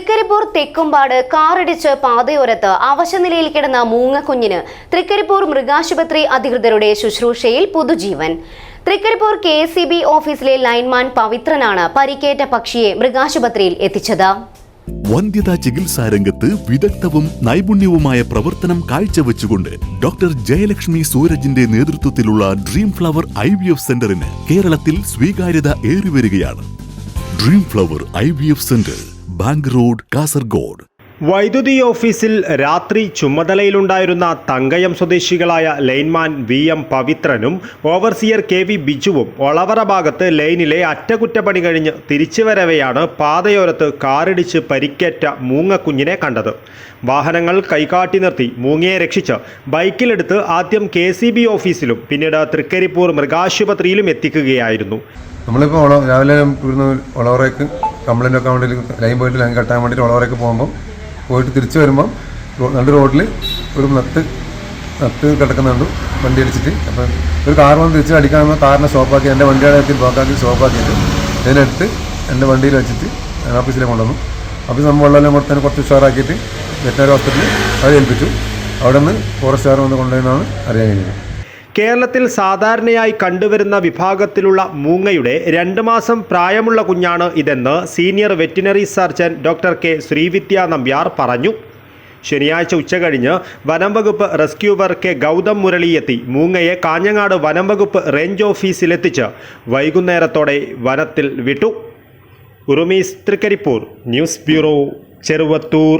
തൃക്കരിപ്പൂർ തെക്കുംപാട് കാറിടിച്ച് പാതയോരത്ത് അവശനിലയിൽ കിടന്ന മൂങ്ങക്കുഞ്ഞിന് തൃക്കരിപ്പൂർ മൃഗാശുപത്രി അധികൃതരുടെ ശുശ്രൂഷയിൽ പുതുജീവൻ. തൃക്കരിപ്പൂർ കെ സി ബി ഓഫീസിലെ ലൈൻമാൻ പവിത്രനാണ് പരിക്കേറ്റ പക്ഷിയെ മൃഗാശുപത്രിയിൽ എത്തിച്ചത്. വന്ധ്യതാ ചികിത്സാ രംഗത്ത് വിദഗ്ധവും നൈപുണ്യവുമായ പ്രവർത്തനം കാഴ്ചവെച്ചുകൊണ്ട് ഡോക്ടർ ജയലക്ഷ്മി സൂരജിന്റെ നേതൃത്വത്തിലുള്ള dream flower I V F സെന്ററിന് കേരളത്തിൽ സ്വീകാര്യത ഏറിവരികയാണ്. Dream flower I V F centre bank road Kasaragod. വൈദ്യുതി ഓഫീസിൽ രാത്രി ചുമതലയിലുണ്ടായിരുന്ന തങ്കയം സ്വദേശികളായ ലൈൻമാൻ വി എം പവിത്രനും ഓവർസിയർ കെ വി ബിജുവും ഒളവറ ഭാഗത്ത് ലൈനിലെ അറ്റകുറ്റപ്പണി കഴിഞ്ഞ് തിരിച്ചു വരവെയാണ് പാതയോരത്ത് കാറിടിച്ച് പരിക്കേറ്റ മൂങ്ങക്കുഞ്ഞിനെ കണ്ടത്. വാഹനങ്ങൾ കൈകാട്ടി നിർത്തി മൂങ്ങയെ രക്ഷിച്ച് ബൈക്കിലെടുത്ത് ആദ്യം കെ സി ബി ഓഫീസിലും പിന്നീട് തൃക്കരിപ്പൂർ മൃഗാശുപത്രിയിലും എത്തിക്കുകയായിരുന്നു. നമ്മളിപ്പോൾ രാവിലെ ഇവിടുന്ന് ഒളവറയ്ക്ക് കംപ്ലൈന്റ് ഒക്കെ വേണ്ടി ലൈൻ പോയിട്ട് ലൈൻ കെട്ടാൻ വേണ്ടിയിട്ട് ഉള്ളവരൊക്കെ പോകുമ്പോൾ പോയിട്ട് തിരിച്ചു വരുമ്പം റോ- നല്ല റോഡിൽ ഒരു നത്ത് നത്ത് കിടക്കുന്നുണ്ട് വണ്ടി അടിച്ചിട്ട്. അപ്പം ഒരു കാർ വന്ന് തിരിച്ച് അടിക്കാൻ വന്ന കാറിനെ സ്റ്റോപ്പാക്കി എന്റെ വണ്ടിയുടെ എത്തി ബ്ലോക്കാക്കി സ്റ്റോപ്പാക്കിയിട്ട് ഇതിനെടുത്ത് എന്റെ വണ്ടിയിൽ വെച്ചിട്ട് ഓഫീസിലേക്ക് കൊണ്ടുവന്നു. ഓഫീസ് നമ്മൾ വെള്ളമെല്ലാം കൊടുത്തതിന് കുറച്ച് ഉഷാറാക്കിയിട്ട് വെറ്റിനറി ഹോസ്പിറ്റലിൽ അവരെ ഏൽപ്പിച്ചു. അവിടെ നിന്ന് ഫോറസ്റ്റുകാർ വന്ന് കൊണ്ടുവന്നാണ് അറിയാൻ കഴിഞ്ഞത്. കേരളത്തിൽ സാധാരണയായി കണ്ടുവരുന്ന വിഭാഗത്തിലുള്ള മൂങ്ങയുടെ രണ്ട് മാസം പ്രായമുള്ള കുഞ്ഞാണ് ഇതെന്ന് senior veterinary surgeon doctor K Srividya Nambiar പറഞ്ഞു. ശനിയാഴ്ച ഉച്ചകഴിഞ്ഞ് വനം വകുപ്പ് റെസ്ക്യൂവർ കെ ഗൗതം മുരളിയെത്തി മൂങ്ങയെ കാഞ്ഞങ്ങാട് വനം വകുപ്പ് റേഞ്ച് ഓഫീസിലെത്തിച്ച് വൈകുന്നേരത്തോടെ വനത്തിൽ വിട്ടു. Urumees Thrikaripur news bureau Cheruvathur.